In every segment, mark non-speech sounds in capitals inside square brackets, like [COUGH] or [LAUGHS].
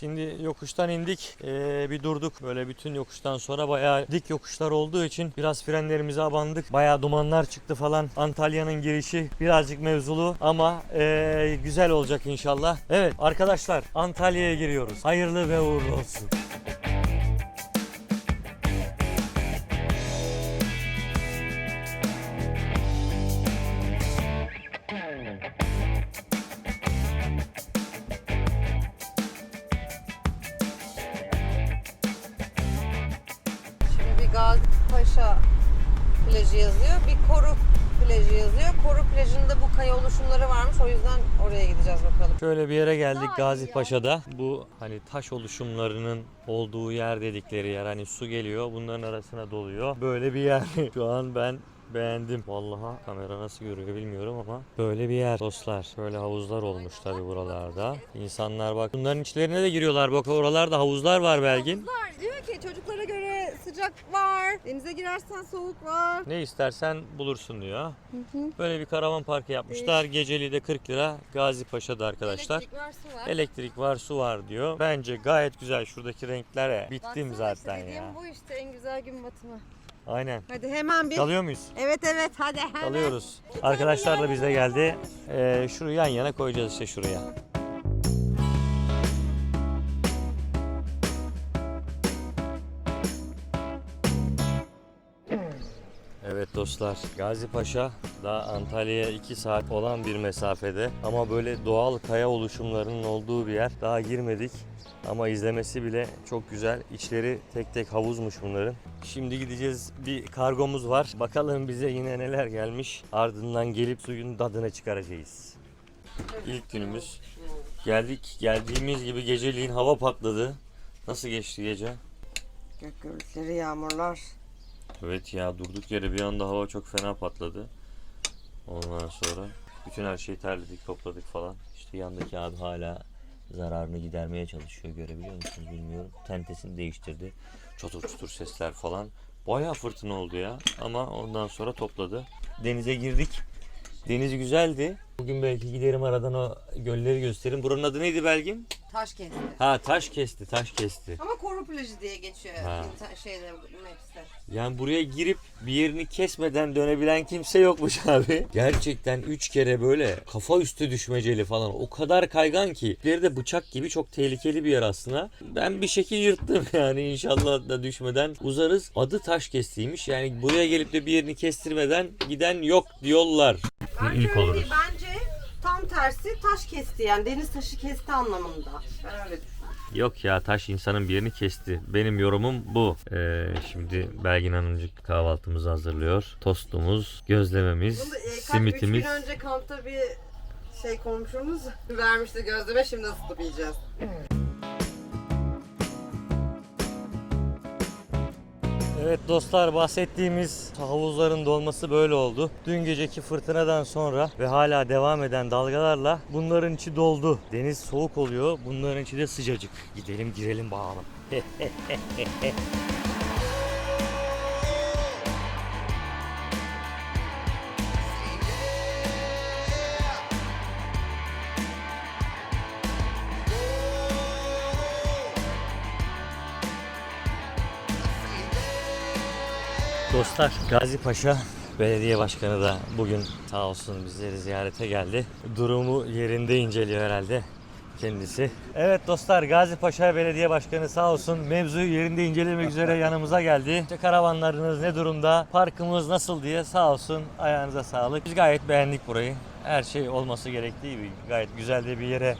Şimdi yokuştan indik. Ee, bir durduk. Böyle bütün yokuştan sonra bayağı dik yokuşlar olduğu için biraz frenlerimize abandık. Bayağı dumanlar çıktı falan. Antalya'nın girişi birazcık mevzulu ama ee, güzel olacak inşallah. Evet arkadaşlar Antalya'ya giriyoruz. Hayırlı ve uğurlu olsun. Gideceğiz bakalım. Şöyle bir yere geldik Gazi. Paşa'da. Bu hani taş oluşumlarının olduğu yer dedikleri yer. Hani su geliyor bunların arasına doluyor. Böyle bir yer. [LAUGHS] Şu an ben beğendim. Vallahi kamera nasıl görüyor bilmiyorum ama böyle bir yer dostlar. Böyle havuzlar olmuş tabi buralarda. İnsanlar bak bunların içlerine de giriyorlar. Bak oralarda havuzlar var Belgin. Var. Diyor ki çocuklara göre sıcak var. Denize girersen soğuk var. Ne istersen bulursun diyor. Böyle bir karavan parkı yapmışlar. Geceliği de 40 lira Gazi Paşa'da arkadaşlar. Elektrik var, su var. Elektrik var, su var diyor. Bence gayet güzel şuradaki renklere. Bittim Baksana zaten işte ya. bu işte en güzel gün batımı. Aynen. Hadi hemen bir. Dalıyor muyuz? Evet evet hadi hemen. Dalıyoruz. Arkadaşlar da bize geldi. Ee, şunu yan yana koyacağız işte şuraya. Dostlar Gazi Paşa daha Antalya'ya 2 saat olan bir mesafede ama böyle doğal kaya oluşumlarının olduğu bir yer. Daha girmedik ama izlemesi bile çok güzel. İçleri tek tek havuzmuş bunların. Şimdi gideceğiz bir kargomuz var. Bakalım bize yine neler gelmiş. Ardından gelip suyun tadını çıkaracağız. İlk günümüz. Geldik geldiğimiz gibi geceliğin hava patladı. Nasıl geçti gece? Gök gürültüleri yağmurlar. Evet ya durduk yere bir anda hava çok fena patladı. Ondan sonra bütün her şeyi terledik, topladık falan. İşte yandaki abi hala zararını gidermeye çalışıyor görebiliyor musunuz bilmiyorum. Tentesini değiştirdi. Çatır çutur sesler falan. Bayağı fırtına oldu ya ama ondan sonra topladı. Denize girdik. Deniz güzeldi. Bugün belki giderim aradan o gölleri gösteririm. Buranın adı neydi Belgin? Taş kesti. Ha taş kesti, taş kesti. Ama plajı diye geçiyor Ha. inter- şeyde Maps'te. Yani buraya girip bir yerini kesmeden dönebilen kimse yokmuş [LAUGHS] abi. Gerçekten 3 kere böyle kafa üstü düşmeceli falan. O kadar kaygan ki. Bir de bıçak gibi çok tehlikeli bir yer aslında. Ben bir şekil yırttım [LAUGHS] yani inşallah da düşmeden uzarız. Adı taş kestiymiş. Yani buraya gelip de bir yerini kestirmeden giden yok diyorlar. Bence İlk öyle oluruz. değil. Bence tam tersi taş kesti yani deniz taşı kesti anlamında. Ben öyle düşünüyorum. Yok ya taş insanın bir yerini kesti. Benim yorumum bu. Ee, şimdi Belgin Hanımcık kahvaltımızı hazırlıyor. Tostumuz, gözlememiz, Bunu e, simitimiz. gün önce kampta bir şey komşumuz vermişti gözleme şimdi ısıtıp yiyeceğiz. Evet dostlar bahsettiğimiz havuzların dolması böyle oldu. Dün geceki fırtınadan sonra ve hala devam eden dalgalarla bunların içi doldu. Deniz soğuk oluyor. Bunların içi de sıcacık. Gidelim girelim bakalım. [LAUGHS] Dostlar Gazi Paşa Belediye Başkanı da bugün sağ olsun bizleri ziyarete geldi. Durumu yerinde inceliyor herhalde kendisi. Evet dostlar Gazi Paşa Belediye Başkanı sağ olsun mevzuyu yerinde incelemek üzere [LAUGHS] yanımıza geldi. İşte karavanlarınız ne durumda, parkımız nasıl diye sağ olsun ayağınıza sağlık. Biz gayet beğendik burayı. Her şey olması gerektiği gibi gayet güzel de bir yere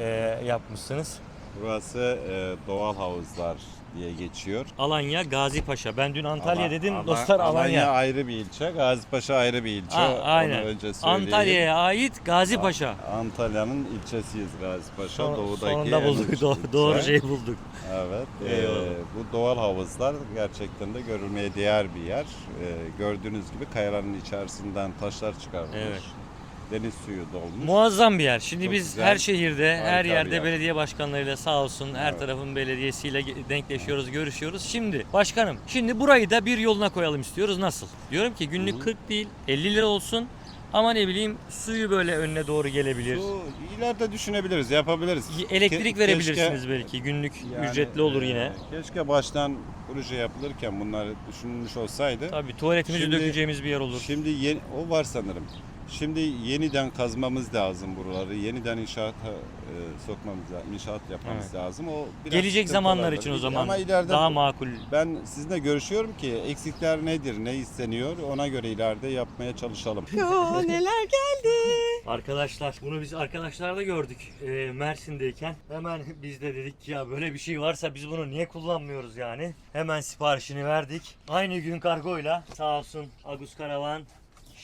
e, yapmışsınız. Burası e, doğal havuzlar diye geçiyor. Alanya Gazi Paşa. Ben dün Antalya Ama- dedim. ama dostlar Alanya. ayrı bir ilçe, Gazipaşa ayrı bir ilçe. Ha, Onu aynen. önce söyleyeyim. Antalya'ya ait Gazi Paşa. Antalya'nın ilçesiyiz Gazipaşa. Son- Doğudaki sonunda en bulduk. uç Do- ilçe. doğru şeyi bulduk. Evet. e, Eyvallah. bu doğal havuzlar gerçekten de görülmeye değer bir yer. E, gördüğünüz gibi kayaların içerisinden taşlar çıkarılmış. Evet. Deniz suyu dolmuş. Muazzam bir yer. Şimdi Çok biz güzel, her şehirde, her harika bir yerde yer. belediye başkanlarıyla sağ olsun her Evet. tarafın belediyesiyle ge- denkleşiyoruz, görüşüyoruz. Şimdi başkanım, şimdi burayı da bir yoluna koyalım istiyoruz. Nasıl? Diyorum ki günlük Hı hı. 40 değil, 50 lira olsun. Ama ne bileyim suyu böyle önüne doğru gelebilir. Su ileride düşünebiliriz, yapabiliriz. Elektrik Ke- verebilirsiniz keşke- belki. Günlük Yani, ücretli olur e, yine. Keşke baştan proje yapılırken bunlar düşünülmüş olsaydı. Tabii tuvaletimizi Şimdi- dökeceğimiz bir yer olur. Şimdi yeni, o var sanırım. Şimdi yeniden kazmamız lazım buraları. Yeniden inşaata e, sokmamız lazım. İnşaat yapmamız Evet. lazım. O biraz Gelecek zamanlar olabilir. için o zaman Ama ileride daha makul. ben sizinle görüşüyorum ki eksikler nedir, ne isteniyor ona göre ileride yapmaya çalışalım. [LAUGHS] Ya neler geldi. Arkadaşlar bunu biz arkadaşlarda gördük e, Mersin'deyken. Hemen biz de dedik ki ya böyle bir şey varsa biz bunu niye kullanmıyoruz yani. Hemen siparişini verdik. Aynı gün kargoyla sağ olsun Agus Karavan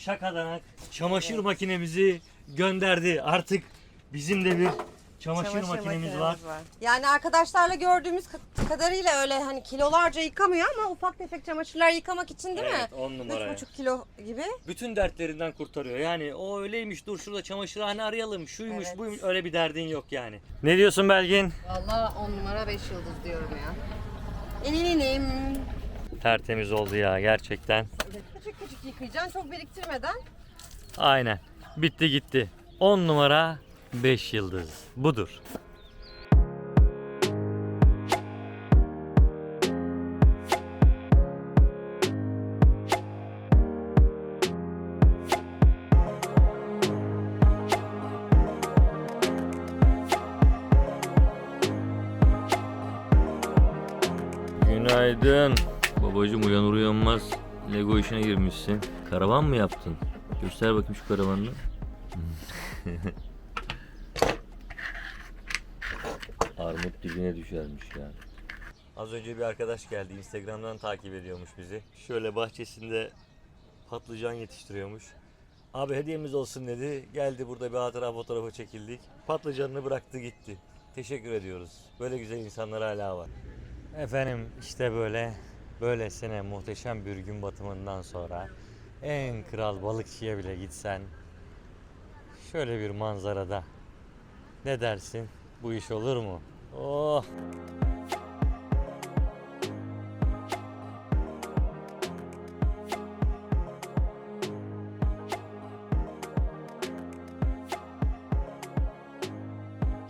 şakadanak çamaşır makinemizi gönderdi. Artık bizim de bir çamaşır, makinemiz var. Yani arkadaşlarla gördüğümüz ka- kadarıyla öyle hani kilolarca yıkamıyor ama ufak tefek çamaşırlar yıkamak için değil Evet mi? 10 numara. 3,5 kilo gibi. Bütün dertlerinden kurtarıyor. Yani o öyleymiş dur şurada çamaşırhane arayalım şuymuş Evet. buymuş öyle bir derdin yok yani. Ne diyorsun Belgin? Valla 10 numara 5 yıldız diyorum ya. İninim. Tertemiz oldu ya gerçekten. Küçük yıkayacaksın çok biriktirmeden. Aynen. Bitti gitti. 10 numara 5 yıldız. Budur. Günaydın. Babacım uyanır uyanmaz Lego işine girmişsin. Karavan mı yaptın? Göster bakayım şu karavanını. [LAUGHS] Armut dibine düşermiş ya. Az önce bir arkadaş geldi. Instagram'dan takip ediyormuş bizi. Şöyle bahçesinde patlıcan yetiştiriyormuş. Abi hediyemiz olsun dedi. Geldi burada bir hatıra fotoğrafı çekildik. Patlıcanını bıraktı gitti. Teşekkür ediyoruz. Böyle güzel insanlar hala var. Efendim işte böyle böylesine muhteşem bir gün batımından sonra en kral balıkçıya bile gitsen şöyle bir manzarada ne dersin? Bu iş olur mu? Oh!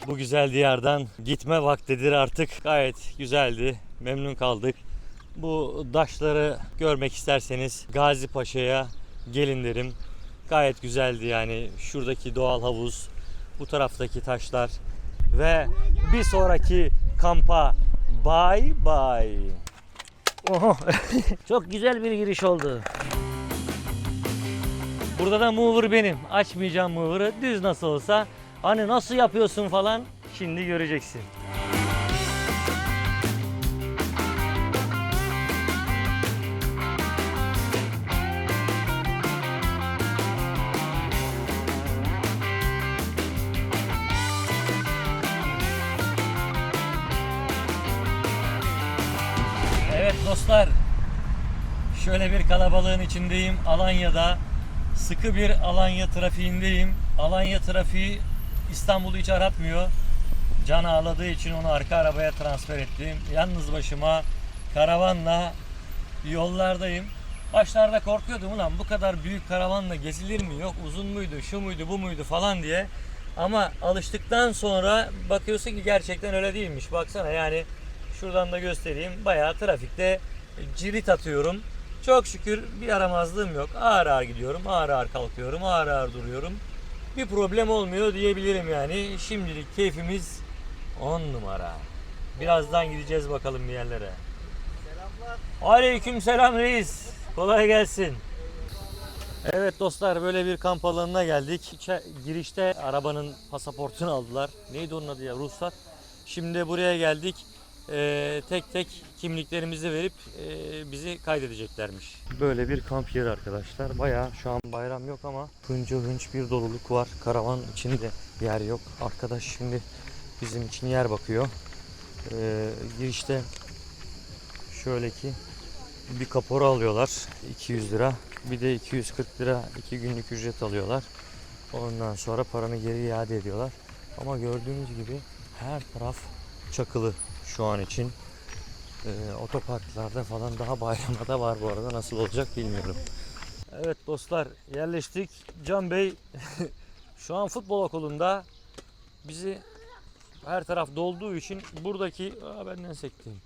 Bu güzel diyardan gitme vaktidir artık. Gayet güzeldi. Memnun kaldık. Bu daşları görmek isterseniz Gazi Paşa'ya gelin derim. Gayet güzeldi yani. Şuradaki doğal havuz, bu taraftaki taşlar ve bir sonraki kampa bye bye. Oho. [LAUGHS] Çok güzel bir giriş oldu. Burada da mover benim. Açmayacağım mover'ı. Düz nasıl olsa. Hani nasıl yapıyorsun falan. Şimdi göreceksin. Şöyle bir kalabalığın içindeyim. Alanya'da sıkı bir Alanya trafiğindeyim. Alanya trafiği İstanbul'u hiç aratmıyor. Can ağladığı için onu arka arabaya transfer ettim. Yalnız başıma karavanla yollardayım. Başlarda korkuyordum ulan bu kadar büyük karavanla gezilir mi? Yok uzun muydu, şu muydu, bu muydu falan diye. Ama alıştıktan sonra bakıyorsun ki gerçekten öyle değilmiş. Baksana yani şuradan da göstereyim. Bayağı trafikte cirit atıyorum. Çok şükür bir yaramazlığım yok. Ağır ağır gidiyorum, ağır ağır kalkıyorum, ağır ağır duruyorum. Bir problem olmuyor diyebilirim yani. Şimdilik keyfimiz 10 numara. Birazdan gideceğiz bakalım bir yerlere. Selamlar. Aleyküm selam reis. Kolay gelsin. Evet dostlar böyle bir kamp alanına geldik. İçe, girişte arabanın pasaportunu aldılar. Neydi onun adı ya? Ruhsat. Şimdi buraya geldik. Ee, tek tek kimliklerimizi verip e, bizi kaydedeceklermiş. Böyle bir kamp yeri arkadaşlar. Bayağı şu an bayram yok ama hınca hınç bir doluluk var. Karavan içinde yer yok. Arkadaş şimdi bizim için yer bakıyor. Ee, girişte şöyle ki bir kapora alıyorlar 200 lira. Bir de 240 lira 2 günlük ücret alıyorlar. Ondan sonra paranı geri iade ediyorlar. Ama gördüğünüz gibi her taraf çakılı şu an için. Ee, otoparklarda falan daha bayramda var bu arada nasıl olacak bilmiyorum. Evet dostlar yerleştik. Can Bey [LAUGHS] şu an futbol okulunda bizi her taraf dolduğu için buradaki aa, benden sektim.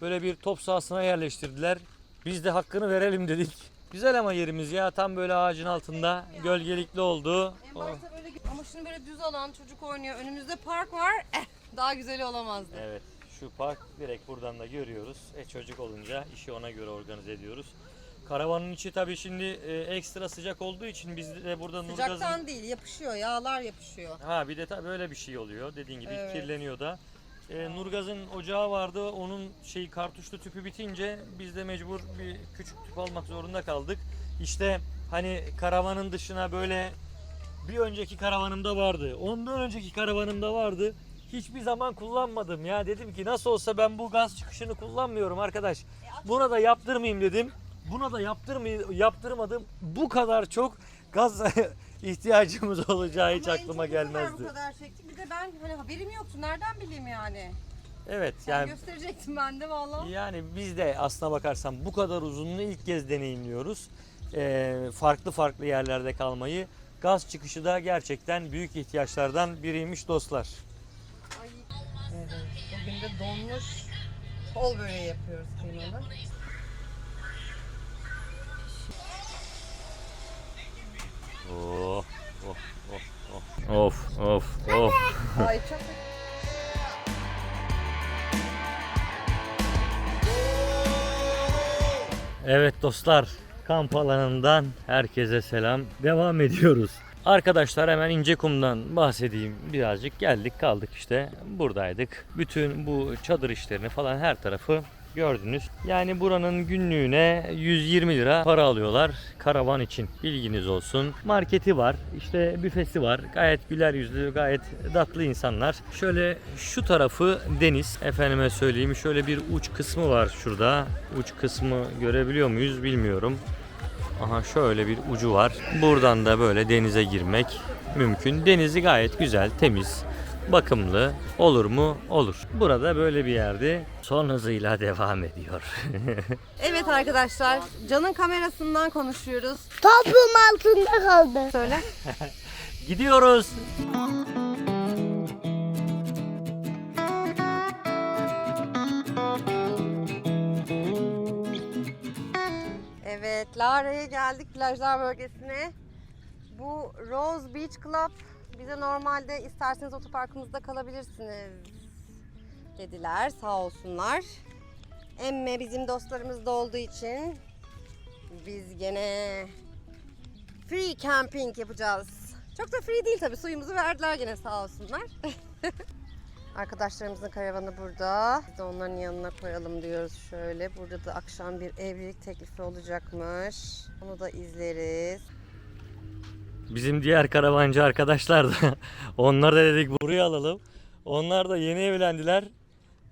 Böyle bir top sahasına yerleştirdiler. Biz de hakkını verelim dedik. Güzel ama yerimiz ya tam böyle ağacın altında gölgelikli oldu. En başta böyle ama şimdi böyle düz alan çocuk oynuyor. Önümüzde park var. Eh, [LAUGHS] daha güzeli olamazdı. Evet şu park direkt buradan da görüyoruz. E çocuk olunca işi ona göre organize ediyoruz. Karavanın içi tabii şimdi e, ekstra sıcak olduğu için biz de burada Nurgaz'ın Sıcaktan değil yapışıyor. Yağlar yapışıyor. Ha bir de tabii böyle bir şey oluyor. Dediğin gibi Evet. kirleniyor da. Ee, Nurgaz'ın ocağı vardı. Onun şey kartuşlu tüpü bitince biz de mecbur bir küçük tüp almak zorunda kaldık. İşte hani karavanın dışına böyle bir önceki karavanımda vardı. Ondan önceki karavanımda vardı. Hiçbir zaman kullanmadım ya. Dedim ki nasıl olsa ben bu gaz çıkışını kullanmıyorum arkadaş. Buna da yaptırmayayım dedim. Buna da yaptırmay yaptırmadım. Bu kadar çok gaz [LAUGHS] ihtiyacımız olacağı hiç Ama aklıma gelmezdi. Bu kadar çektik. Bir de ben hani haberim yoktu. Nereden bileyim yani? Evet Sen yani gösterecektin ben de valla. yani biz de aslına bakarsan bu kadar uzunluğu ilk kez deneyimliyoruz. Ee, farklı farklı yerlerde kalmayı. Gaz çıkışı da gerçekten büyük ihtiyaçlardan biriymiş dostlar. Bugün de donmuş kol böreği yapıyoruz kıymalı. Oh, oh, oh, oh. Of, of, of. Ay çok Evet dostlar, kamp alanından herkese selam. Devam ediyoruz. Arkadaşlar hemen İncekum'dan bahsedeyim. Birazcık geldik kaldık işte. Buradaydık. Bütün bu çadır işlerini falan her tarafı gördünüz. Yani buranın günlüğüne 120 lira para alıyorlar karavan için. Bilginiz olsun. Marketi var, işte büfesi var. Gayet güler yüzlü, gayet tatlı insanlar. Şöyle şu tarafı deniz. Efendime söyleyeyim şöyle bir uç kısmı var şurada. Uç kısmı görebiliyor muyuz bilmiyorum. Aha şöyle bir ucu var. Buradan da böyle denize girmek mümkün. Denizi gayet güzel, temiz, bakımlı. Olur mu? Olur. Burada böyle bir yerde son hızıyla [LAUGHS] devam ediyor. [LAUGHS] Evet arkadaşlar, Can'ın kamerasından konuşuyoruz. Toplum altında kaldı. Söyle. [LAUGHS] Gidiyoruz. Evet, Lara'ya geldik plajlar bölgesine. Bu Rose Beach Club bize normalde isterseniz otoparkımızda kalabilirsiniz dediler sağ olsunlar. Emme bizim dostlarımız da olduğu için biz gene free camping yapacağız. Çok da free değil tabii suyumuzu verdiler gene sağ olsunlar. [LAUGHS] Arkadaşlarımızın karavanı burada. Biz de onların yanına koyalım diyoruz şöyle. Burada da akşam bir evlilik teklifi olacakmış. Onu da izleriz. Bizim diğer karavancı arkadaşlar da [LAUGHS] onlar da dedik buraya alalım. Onlar da yeni evlendiler.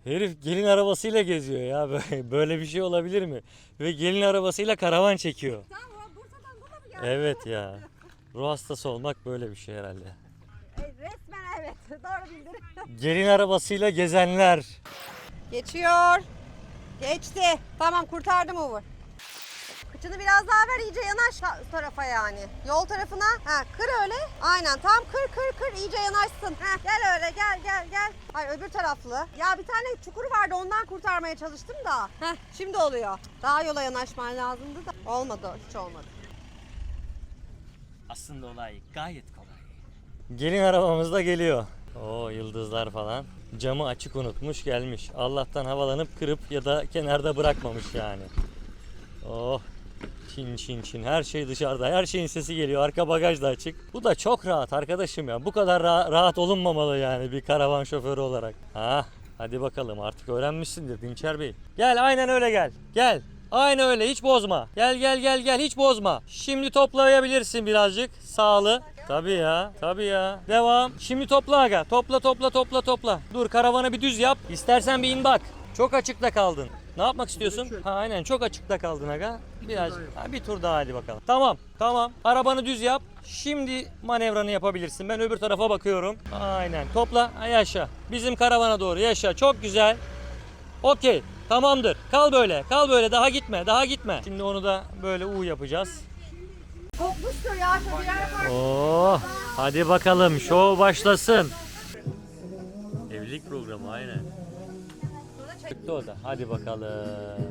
Herif gelin arabasıyla geziyor ya. [LAUGHS] Böyle- Böyle bir şey olabilir mi? Ve gelin arabasıyla karavan çekiyor. Bursa'dan Evet ya. Ruh hastası olmak böyle bir şey herhalde. Evet. [LAUGHS] Doğru bildin. [LAUGHS] Gelin arabasıyla gezenler. Geçiyor. Geçti. Tamam kurtardım Uğur. Kıçını biraz daha ver iyice yanaş ta- tarafa yani. Yol tarafına. Ha kır öyle. Aynen tam kır kır kır iyice yanaşsın. Ha gel öyle gel gel gel. Hayır öbür taraflı. Ya bir tane çukur vardı ondan kurtarmaya çalıştım da. Heh şimdi oluyor. Daha yola yanaşman lazımdı da. Olmadı hiç olmadı. Aslında olay gayet kolay. Gelin arabamız da geliyor. Oo yıldızlar falan. Camı açık unutmuş gelmiş. Allah'tan havalanıp kırıp ya da kenarda bırakmamış yani. Oh çin çin çin her şey dışarıda her şeyin sesi geliyor arka bagaj da açık. Bu da çok rahat arkadaşım ya bu kadar ra- rahat olunmamalı yani bir karavan şoförü olarak. Ha hadi bakalım artık öğrenmişsindir Dinçer Bey. Gel aynen öyle gel gel. Aynı öyle hiç bozma. Gel gel gel gel hiç bozma. Şimdi toplayabilirsin birazcık sağlı. Tabii ya tabii ya. Devam. Şimdi topla aga. Topla topla topla topla. Dur karavanı bir düz yap. İstersen bir in bak. Çok açıkta kaldın. Ne yapmak istiyorsun? Ha aynen çok açıkta kaldın aga. Biraz ha, bir tur daha hadi bakalım. Tamam tamam. Arabanı düz yap. Şimdi manevranı yapabilirsin. Ben öbür tarafa bakıyorum. Aynen. Topla. Ha, yaşa. Bizim karavana doğru yaşa. Çok güzel. Okey. Tamamdır. Kal böyle. Kal böyle. Daha gitme. Daha gitme. Şimdi onu da böyle U yapacağız. Oh, hadi bakalım şov başlasın. Evlilik programı aynen. Çıktı o da. Hadi bakalım.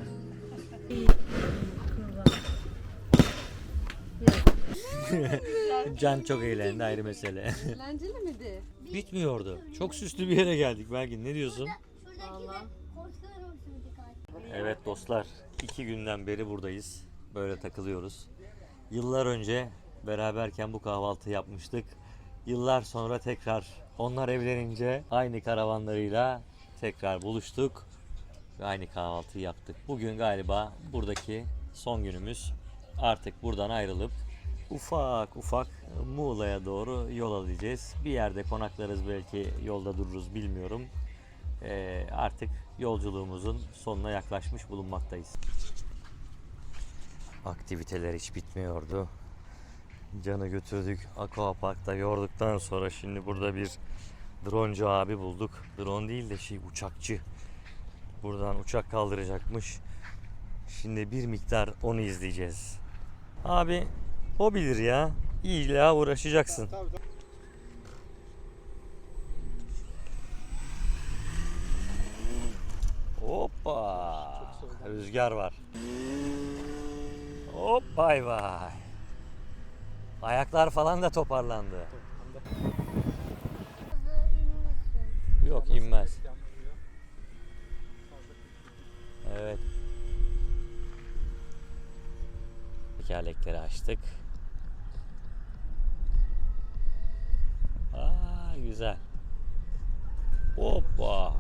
Can çok eğlendi ayrı mesele. Eğlenceli miydi? Bitmiyordu. Çok süslü bir yere geldik Belgin. Ne diyorsun? Vallahi. Evet dostlar, iki günden beri buradayız. Böyle takılıyoruz. Yıllar önce beraberken bu kahvaltı yapmıştık. Yıllar sonra tekrar onlar evlenince aynı karavanlarıyla tekrar buluştuk ve aynı kahvaltıyı yaptık. Bugün galiba buradaki son günümüz. Artık buradan ayrılıp ufak ufak Muğla'ya doğru yol alacağız. Bir yerde konaklarız belki yolda dururuz bilmiyorum. Ee, artık yolculuğumuzun sonuna yaklaşmış bulunmaktayız. Aktiviteler hiç bitmiyordu. Can'ı götürdük. Aqua Park'ta yorduktan sonra şimdi burada bir droncu abi bulduk. Drone değil de şey uçakçı. Buradan uçak kaldıracakmış. Şimdi bir miktar onu izleyeceğiz. Abi o bilir ya. İlla uğraşacaksın. Hoppa. Rüzgar var. Hop bay bay. Ayaklar falan da toparlandı. Yok inmez. Evet. Tekerlekleri açtık. Aa güzel. Hoppa.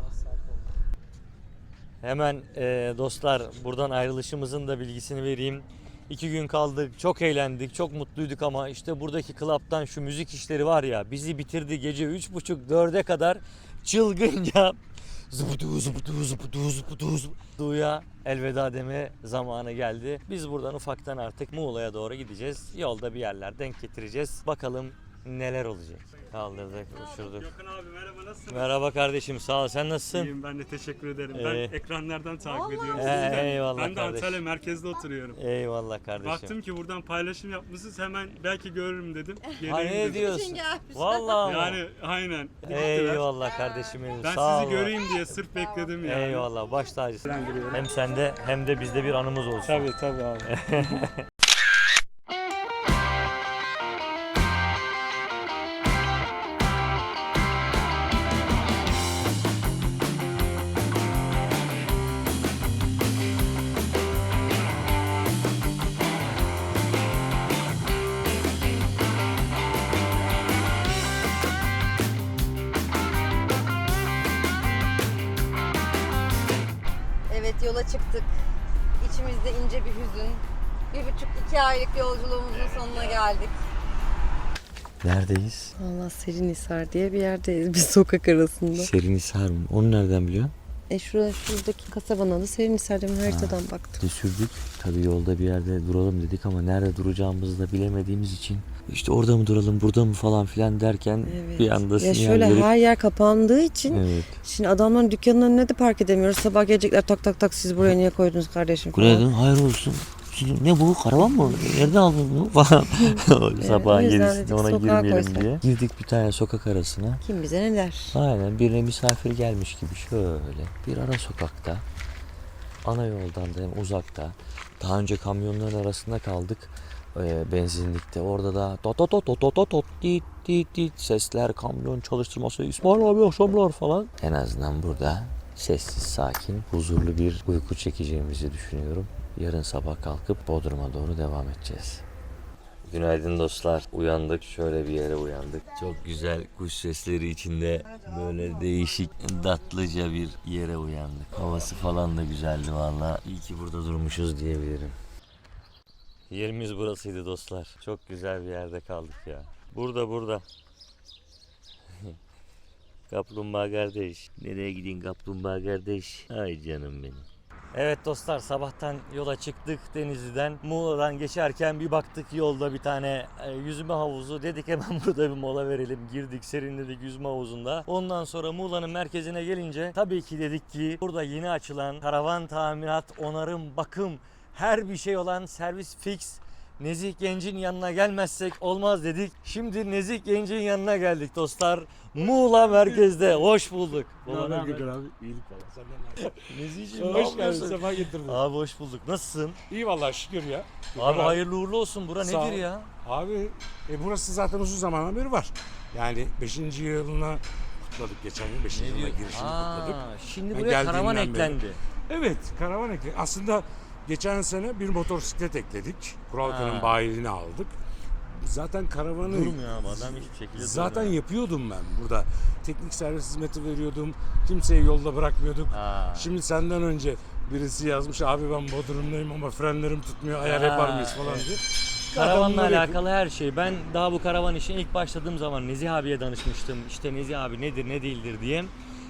Hemen eee, dostlar buradan ayrılışımızın da bilgisini vereyim. İki gün kaldık, çok eğlendik, çok mutluyduk ama işte buradaki klaptan şu müzik işleri var ya bizi bitirdi gece üç buçuk dörde kadar çılgınca [LAUGHS] zıbıdı zıbıdı zıbıdı zıbıdı zıbıdıya elveda deme zamanı geldi. Biz buradan ufaktan artık Muğla'ya doğru gideceğiz. Yolda bir yerler denk getireceğiz. Bakalım neler olacak. Kaldırdık, uçurduk. Gökhan abi merhaba nasılsın? Merhaba kardeşim sağ ol sen nasılsın? İyiyim ben de teşekkür ederim. Ee, ben ekranlardan takip Vallahi. ediyorum Ee, sizi de. eyvallah Ben de kardeşim. Antalya merkezde oturuyorum. Eyvallah kardeşim. Baktım ki buradan paylaşım yapmışsınız hemen belki görürüm dedim. [LAUGHS] Ha Geleyim ne dedim. diyorsun? Gelmiş. Vallahi? Yani aynen. Eyvallah kardeşim benim. Ben Sağ sizi ol. göreyim diye sırf bekledim yani. Eyvallah baş tacısın. Hem sende hem de bizde bir anımız olsun. Tabii tabii abi. [LAUGHS] çıktık. İçimizde ince bir hüzün. Bir buçuk iki aylık yolculuğumuzun sonuna geldik. Neredeyiz? Valla Serinhisar diye bir yerdeyiz biz sokak arasında. Serinhisar mı? Onu nereden biliyorsun? E şurada şuradaki kasabanın adı Serinhisar diye haritadan baktım. Biz sürdük. Tabii yolda bir yerde duralım dedik ama nerede duracağımızı da bilemediğimiz için işte orada mı duralım burada mı falan filan derken Evet. bir anda Ya şöyle verip- her yer kapandığı için Evet. şimdi adamların dükkanının önüne de park edemiyoruz. Sabah gelecekler tak tak tak siz buraya niye koydunuz kardeşim falan. dedim? Hayır olsun. Ne bu? Karavan mı? Nereden aldın bunu? [LAUGHS] Falan. Yedisinde dedik ona girmeyelim koysak. diye. Girdik bir tane sokak arasına. Kim bize ne der? Aynen birine misafir gelmiş gibi şöyle bir ara sokakta ana yoldan da hem uzakta daha önce kamyonların arasında kaldık e, benzinlikte orada da tot tot tot tot tot tot dit dit dit sesler kamyon çalıştırması İsmail abi akşamlar falan en azından burada sessiz sakin huzurlu bir uyku çekeceğimizi düşünüyorum yarın sabah kalkıp Bodrum'a doğru devam edeceğiz. Günaydın dostlar. Uyandık. Şöyle bir yere uyandık. Çok güzel kuş sesleri içinde böyle değişik tatlıca bir yere uyandık. Havası falan da güzeldi valla. İyi ki burada durmuşuz diyebilirim. Yerimiz burasıydı dostlar. Çok güzel bir yerde kaldık ya. Burada burada. [LAUGHS] kaplumbağa kardeş. Nereye gidin kaplumbağa kardeş? Ay canım benim. Evet dostlar sabahtan yola çıktık Denizli'den. Muğla'dan geçerken bir baktık yolda bir tane e, yüzme havuzu. Dedik hemen [LAUGHS] burada bir mola verelim. Girdik serinledik yüzme havuzunda. Ondan sonra Muğla'nın merkezine gelince tabii ki dedik ki burada yeni açılan karavan tamirat, onarım, bakım her bir şey olan servis fix Nezih Genç'in yanına gelmezsek olmaz dedik. Şimdi Nezih Genç'in yanına geldik dostlar. Muğla merkezde. Hoş bulduk. Baba, ne haber? abi? İyilik valla Nezih'ciğim ne [LAUGHS] Hoş geldin, sefa getirdin. Abi hoş bulduk. Nasılsın? İyi valla şükür ya. Abi hayırlı uğurlu olsun. Bura Sağ nedir ol. ya? Abi e, burası zaten uzun zamandan beri var. Yani 5. yılına kutladık geçen gün 5. yılına girişini kutladık. Şimdi buraya karavan geldiğimden beri. eklendi. Evet karavan ekledik. Aslında geçen sene bir motosiklet ekledik. Kuralkan'ın Ha. bayiliğini aldık. Zaten karavanı Durmuyor ama adam hiçbir şekilde zaten durmuyor. yapıyordum ben burada. Teknik servis hizmeti veriyordum. Kimseyi yolda bırakmıyorduk. Aa. Şimdi senden önce birisi yazmış abi ben Bodrum'dayım ama frenlerim tutmuyor ayar Ha, yapar mıyız falan diye. Karavanla alakalı her şey. Ben daha bu karavan işine ilk başladığım zaman Nezih abiye danışmıştım. İşte Nezih abi nedir ne değildir diye.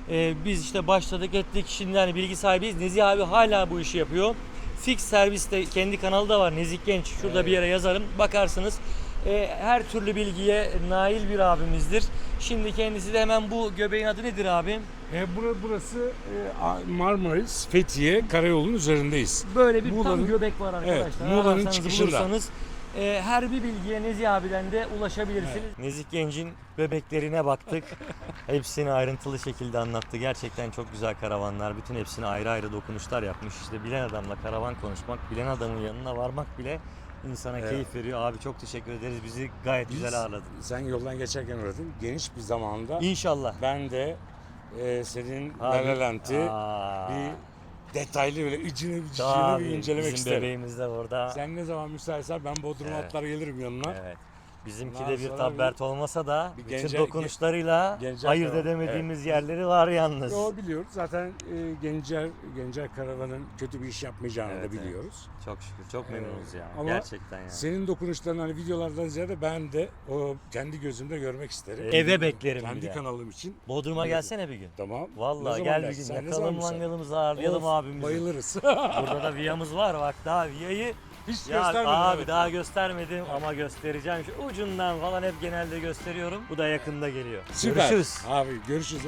Ee, biz işte başladık ettik. Şimdi hani bilgi sahibiyiz. Nezih abi hala bu işi yapıyor. Fix serviste kendi kanalı da var. Nezih Genç. Şurada bir yere yazarım. Bakarsınız. Ee, her türlü bilgiye nail bir abimizdir. Şimdi kendisi de hemen bu göbeğin adı nedir abi? E, bura, burası e, Marmaris, Fethiye, Karayolu'nun üzerindeyiz. Böyle bir tam Muğla'nın- göbek var arkadaşlar. Evet, Muğla'nın çıkışında. bulursanız, e, her bir bilgiye Nezih abiden de ulaşabilirsiniz. Nezih Genç'in bebeklerine baktık. [LAUGHS] Hepsini ayrıntılı şekilde anlattı. Gerçekten çok güzel karavanlar. Bütün hepsine ayrı ayrı dokunuşlar yapmış. İşte bilen adamla karavan konuşmak, bilen adamın yanına varmak bile insana Evet. keyif veriyor. Abi çok teşekkür ederiz. Bizi gayet Biz- güzel ağırladın. Sen yoldan geçerken uğradın. Geniş bir zamanda İnşallah. ben de e, senin Aa, bir detaylı böyle içine bir cicine tabii, bir incelemek bizim isterim. bebeğimiz de burada. Sen ne zaman müsaitsen ben Bodrum'a Evet. atlar gelirim yanına. Evet. Bizimki Ondan de bir sonra tabbert olmasa da bir bütün gence- dokunuşlarıyla Gencer ayırt karavan. edemediğimiz yerleri var yalnız. O biliyoruz. Zaten e, Gencer, Gencer Karavan'ın kötü bir iş yapmayacağını Evet, da evet. biliyoruz. Çok şükür çok Evet. memnunuz ya. Ama Gerçekten ya. Senin dokunuşlarını hani videolardan ziyade ben de o kendi gözümde görmek isterim. Eve beklerim Kendi bir de. kanalım için. Bodrum'a gelsene bir gün. Tamam. Ne Vallahi zaman gel bir dersin? gün Sen ne yakalım zaman müsait? mangalımızı ağırlayalım Of, abimizi. Bayılırız. Burada da [LAUGHS] viyamız var bak daha viyayı Hiç ya göstermedin. abi evet. daha göstermedim ama göstereceğim. Şu ucundan falan hep genelde gösteriyorum. Bu da yakında geliyor. Süper. Görüşürüz. Abi görüşürüz.